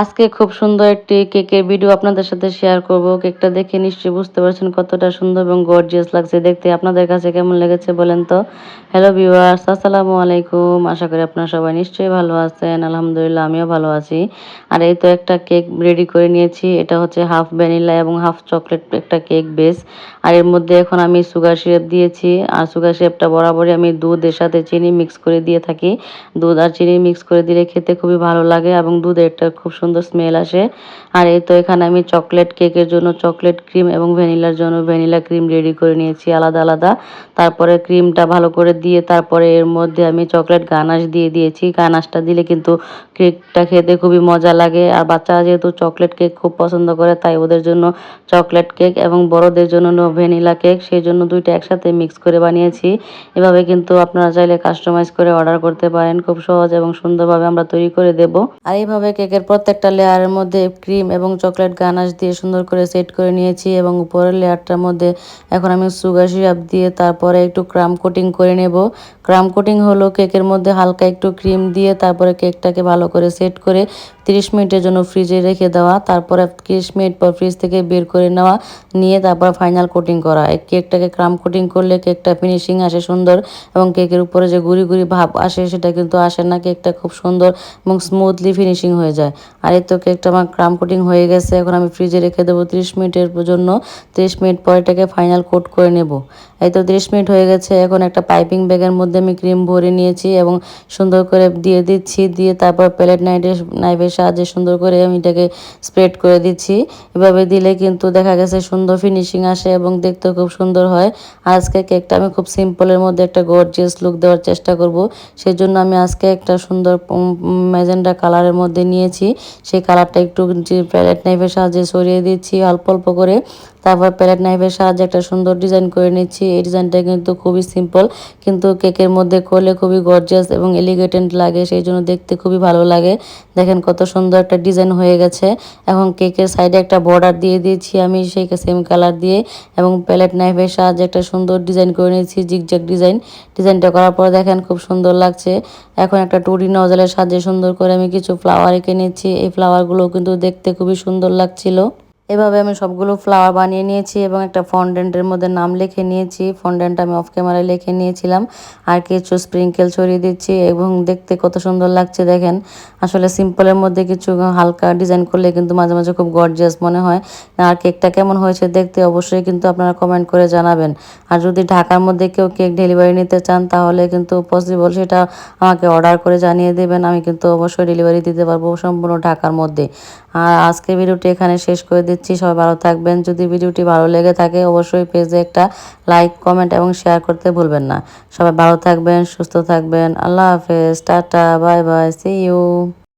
আজকে খুব সুন্দর একটি কেকের ভিডিও আপনাদের সাথে শেয়ার করব। কেকটা দেখে নিশ্চয়ই বুঝতে পারছেন কতটা সুন্দর এবং গর্জিয়াস লাগছে। দেখতে আপনাদের কাছে কেমন লেগেছে বলেন তো? হ্যালো ভিউয়ার্স আসসালামু আলাইকুম। আশা করি আপনারা সবাই নিশ্চয়ই ভালো আছেন। আলহামদুলিল্লাহ, আমিও ভালো আছি। আর এই তো একটা কেক রেডি করে নিয়েছি। এটা হচ্ছে হাফ ভ্যানিলা এবং হাফ চকলেট একটা কেক বেস আর এর মধ্যে এখন আমি সুগার সিরাপ দিয়েছি। আর সুগার সিরাপটা বরাবরই আমি দুধের সাথে চিনি মিক্স করে দিয়ে থাকি। দুধ আর চিনি মিক্স করে দিলে খেতে খুবই ভালো লাগে এবং দুধের একটা খুব সুন্দর স্মেল আসে। আর এই তো এখানে আমি চকলেট কেকের জন্য চকলেট ক্রিম এবং ভ্যানিলার জন্য ভ্যানিলা ক্রিম রেডি করে নিয়েছি, আলাদা আলাদা। তারপরে ক্রিমটা ভালো করে দিয়ে তারপরে এর মধ্যে আমি চকলেট গানাশ দিয়ে দিয়েছি। গানাশটা দিলে কিন্তু কেকটা খেতে খুবই মজা লাগে। আর বাচ্চারা যেহেতু চকলেট কেক খুব পছন্দ করে, তাই ওদের জন্য চকলেট কেক এবং বড়দের জন্য ভ্যানিলা কেক সেই জন্য দুইটা একসাথে মিক্স করে বানিয়েছি। এভাবে কিন্তু আপনারা চাইলে কাস্টমাইজ করে অর্ডার করতে পারেন। খুব সহজ এবং সুন্দরভাবে আমরা তৈরি করে দেব। আর এইভাবে কেকের প্রত্যেকটা লেয়ারের মধ্যে ক্রিম এবং চকলেট গানাশ দিয়ে সুন্দর করে সেট করে নিয়েছি এবং উপরের লেয়ারটার মধ্যে এখন আমি সুগার সিরাপ দিয়ে তারপরে একটু ক্রাম কোটিং করে নেব। ক্রাম কোটিং হলো কেকের মধ্যে হালকা একটু ক্রিম দিয়ে তারপরে কেকটাকে ভালো করে সেট করে তিরিশ মিনিটের জন্য ফ্রিজে রেখে দেওয়া, তারপরে তিরিশ মিনিট পর ফ্রিজ থেকে বের করে নেওয়া, নিয়ে তারপর ফাইনাল কোটিং করা। কেকটাকে ক্রাম কোটিং করলে কেকটা ফিনিশিং আসে সুন্দর এবং কেকের উপরে যে গুড়ি গুড়ি ভাব আসে সেটা কিন্তু আসে না। কেকটা খুব সুন্দর এবং স্মুথলি ফিনিশিং হয়ে যায়। আর এই তো কেকটা আমার ক্রাম কোটিং হয়ে গেছে, এখন আমি ফ্রিজে রেখে দেবো তিরিশ মিনিটের জন্য। তিরিশ মিনিট পরে এটাকে ফাইনাল কোট করে নেব। এই তো তিরিশ মিনিট হয়ে গেছে, এখন একটা পাইপিং ব্যাগের মধ্যে আমি ক্রিম ভরে নিয়েছি এবং সুন্দর করে দিয়ে দিচ্ছি, দিয়ে তারপর প্লেট নাইটের নাইফের সাহায্যে সুন্দর করে আমি এটাকে স্প্রেড করে দিচ্ছি। এভাবে দিলে কিন্তু দেখা গেছে সুন্দর ফিনিশিং আসে এবং দেখতেও খুব সুন্দর হয়। আজকে কেকটা আমি খুব সিম্পলের মধ্যে একটা গর্জিয়াস লুক দেওয়ার চেষ্টা করব। সেই জন্য আমি আজকে একটা সুন্দর ম্যাজেন্ডা কালারের মধ্যে নিয়েছি। সেই কালারটা একটু প্যালেট নাইফের সাহায্যে সরিয়ে দিচ্ছি অল্প অল্প করে। তারপর প্যালেট নাইফের সাহায্যে একটা সুন্দর ডিজাইন করে নিচ্ছি। এই ডিজাইনটা কিন্তু খুবই সিম্পল কিন্তু কেকের মধ্যে করলে খুবই গর্জিয়াস এবং এলিগেটেন্ট লাগে, সেই জন্য দেখতে খুবই ভালো লাগে। দেখেন কত সুন্দর একটা ডিজাইন হয়ে গেছে। এখন কেকের সাইডে একটা বর্ডার দিয়ে দিয়েছি আমি, সেই সেম কালার দিয়ে, এবং প্যালেট নাইফের সাহায্যে একটা সুন্দর ডিজাইন করে নিয়েছি জিগজ্যাগ ডিজাইন ডিজাইনটা করার পর দেখেন খুব সুন্দর লাগছে। এখন একটা টুরি নজলের সাহায্যে সুন্দর করে আমি কিছু ফ্লাওয়ার এঁকে নিচ্ছি। এই ফ্লাওয়ারগুলো কিন্তু দেখতে খুবই সুন্দর লাগছিল। এভাবে আমি সবগুলো ফ্লাওয়ার বানিয়ে নিয়েছি এবং একটা ফন্ডেন্টের মধ্যে নাম লিখে নিয়েছি। ফন্ডেন্ট আমি অফ ক্যামেরায় লিখে নিয়েছিলাম। আর কিছু স্প্রিঙ্কেল ছড়িয়ে দিচ্ছি এবং দেখতে কত সুন্দর লাগছে দেখেন। আসলে সিম্পলের মধ্যে কিছু হালকা ডিজাইন করলে কিন্তু মাঝে মাঝে খুব গর্জিয়াস মনে হয়। আর কেকটা কেমন হয়েছে দেখতে অবশ্যই কিন্তু আপনারা কমেন্ট করে জানাবেন। আর যদি ঢাকার মধ্যে কেউ কেক ডেলিভারি নিতে চান, তাহলে কিন্তু পসিবল সেটা আমাকে অর্ডার করে জানিয়ে দেবেন। আমি কিন্তু অবশ্যই ডেলিভারি দিতে পারব সম্পূর্ণ ঢাকার মধ্যে। আর আজকে ভিডিওটি এখানে শেষ করে দিচ্ছি। সবাই ভালো থাকবেন। যদি ভিডিওটি ভালো লেগে থাকে, অবশ্যই পেজে একটা লাইক, কমেন্ট এবং শেয়ার করতে ভুলবেন না। সবাই ভালো থাকবেন, সুস্থ থাকবেন। আল্লাহ হাফেজ। Tata, bye bye see you